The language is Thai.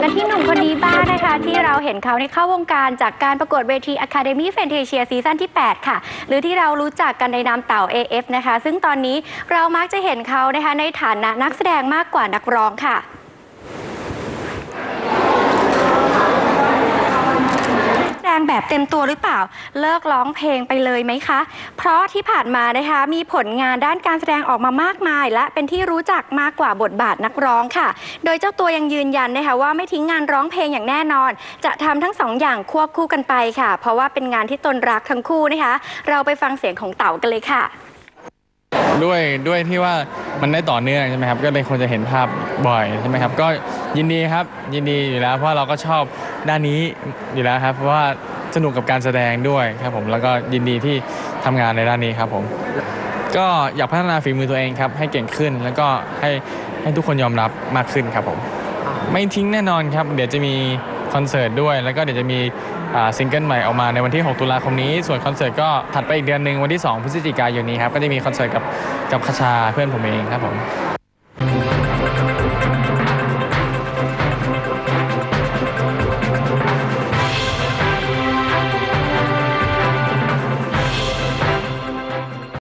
และที่หนุ่มคนนี้บ้างนะคะ ที่เราเห็นเขาในเข้าวงการจากการประกวดเวที Academy f a n t a s i a ซีซั่นที่ 8 ค่ะ หรือที่เรารู้จักกันในนามเต่า AF นะคะ ซึ่งตอนนี้เรามักจะเห็นเขานะคะในฐานะนักแสดงมากกว่านักร้องค่ะ แบบเต็มตัวหรือเปล่า เลิกร้องเพลงไปเลยไหมคะ เพราะที่ผ่านมานะคะมีผลงานด้านการแสดงออกมามากมาย และเป็นที่รู้จักมากกว่าบทบาทนักร้องค่ะ โดยเจ้าตัวยังยืนยันนะคะว่าไม่ทิ้งงานร้องเพลงอย่างแน่นอน จะทำทั้งสองอย่างควบคู่กันไปค่ะ เพราะว่าเป็นงานที่ตนรักทั้งคู่นะคะ เราไปฟังเสียงของเต๋ากันเลยค่ะด้วยด้วยที่ว่ามันได้ต่อเนื่องใช่ไหมครับก็เลยควรจะเห็นภาพบ่อยใช่ไหมครับ ก็ยินดีครับยินดีอยู่แล้ว เพราะเราก็ชอบด้านนี้อยู่แล้วครับ เพราะว่า สนุกกับการแสดงด้วยครับผมแล้วก็ยินดีที่ทำงานในด้านนี้ครับผม ก็อยากพัฒนาฝีมือตัวเองครับให้เก่งขึ้นแล้วก็ให้ให้ทุกคนยอมรับมากขึ้นครับผม ไม่ทิ้งแน่นอนครับ เดี๋ยวจะมีคอนเสิร์ตด้วย แล้วก็เดี๋ยวจะมีอ่าซิงเกิลใหม่ออกมาในวันที่ 6 ตุลาคมนี้ ส่วนคอนเสิร์ตก็ถัดไปอีกเดือนหนึ่งวันที่ 2 พฤศจิกายนนี้ครับ ก็จะมีคอนเสิร์ตกับกับคชาเพื่อนผมเองครับผม